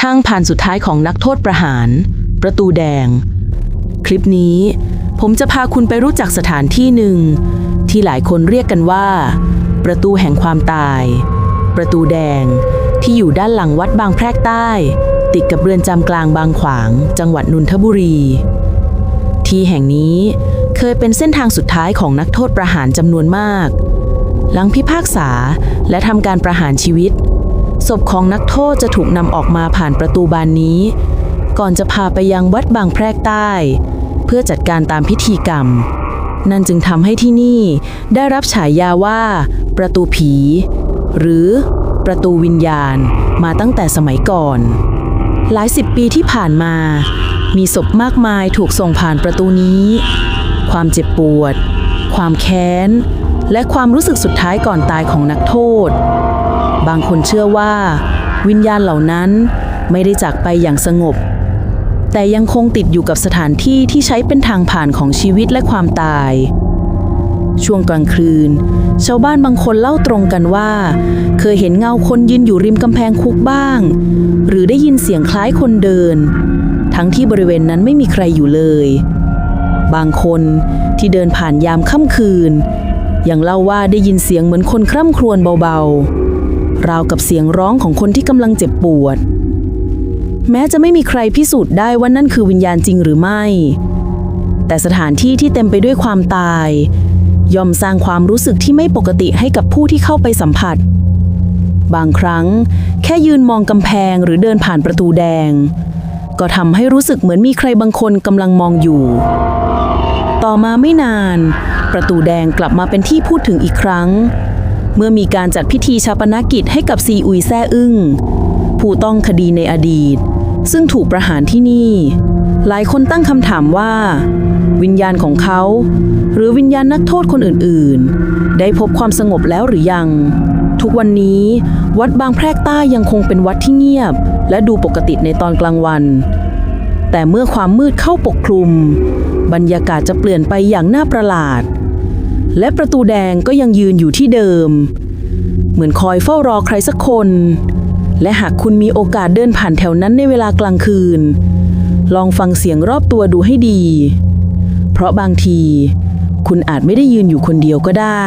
ทางผ่านสุดท้ายของนักโทษประหาร ประตูแดง คลิปนี้ผมจะพาคุณไปรู้จักสถานที่หนึ่ง ที่หลายคนเรียกกันว่า ประตูแห่งความตาย ประตูแดงที่อยู่ด้านหลังวัดบางแพรกใต้ ติดกับเรือนจำกลางบางขวาง จังหวัดนนทบุรี ที่แห่งนี้เคยเป็นเส้นทางสุดท้ายของนักโทษประหารจำนวนมาก หลังพิพากษาและทำการประหารชีวิต ศพของนักโทษจะถูกนำออกมาผ่านประตูบานนี้ ก่อนจะพาไปยังวัดบางแพรกใต้ เพื่อจัดการตามพิธีกรรม นั่นจึงทำให้ที่นี่ได้รับฉายาว่า ประตูผี หรือประตูวิญญาณมาตั้งแต่สมัยก่อน หลายสิบปีที่ผ่านมา มีศพมากมายถูกส่งผ่านประตูนี้ ความเจ็บปวด ความแค้น และความรู้สึกสุดท้ายก่อนตายของนักโทษ บางคนเชื่อว่า วิญญาณเหล่านั้นไม่ได้จากไปอย่างสงบ แต่ยังคงติดอยู่กับสถานที่ที่ใช้เป็นทางผ่านของชีวิตและความตาย ช่วงกลางคืน ชาวบ้านบางคนเล่าตรงกันว่า เคยเห็นเงาคนยืนอยู่ริมกำแพงคุกบ้าง หรือได้ยินเสียงคล้ายคนเดิน ทั้งที่บริเวณนั้นไม่มีใครอยู่เลย บางคนที่เดินผ่านยามค่ำคืนยังเล่าว่าได้ยินเสียงเหมือนคนคร่ำครวญเบาๆ ราวกับเสียงร้องของคนที่กำลังเจ็บปวด แม้จะไม่มีใครพิสูจน์ได้ว่านั่นคือวิญญาณจริงหรือไม่ แต่สถานที่ที่เต็มไปด้วยความตาย ย่อมสร้างความรู้สึกที่ไม่ปกติให้กับผู้ที่เข้าไปสัมผัส บางครั้ง แค่ยืนมองกำแพงหรือเดินผ่านประตูแดง ก็ทำให้รู้สึกเหมือนมีใครบางคนกำลังมองอยู่ ต่อมาไม่นาน ประตูแดงกลับมาเป็นที่พูดถึงอีกครั้ง เมื่อมีการจัดพิธีชาปนกิจให้กับซีอุยแซ่อึ้งผู้ต้องคดีในอดีต ซึ่งถูกประหารที่นี่ หลายคนตั้งคำถามว่า วิญญาณของเขา หรือวิญญาณนักโทษคนอื่นๆ ได้พบความสงบแล้วหรือยัง ทุกวันนี้ วัดบางแพรกใต้ยังคงเป็นวัดที่เงียบ และดูปกติในตอนกลางวัน แต่เมื่อความมืดเข้าปกคลุม บรรยากาศจะเปลี่ยนไปอย่างน่าประหลาด และประตูแดงก็ยังยืนอยู่ที่เดิม เหมือนคอยเฝ้ารอใครสักคน และหากคุณมีโอกาสเดินผ่านแถวนั้นในเวลากลางคืน ลองฟังเสียงรอบตัวดูให้ดี เพราะบางที คุณอาจไม่ได้ยืนอยู่คนเดียวก็ได้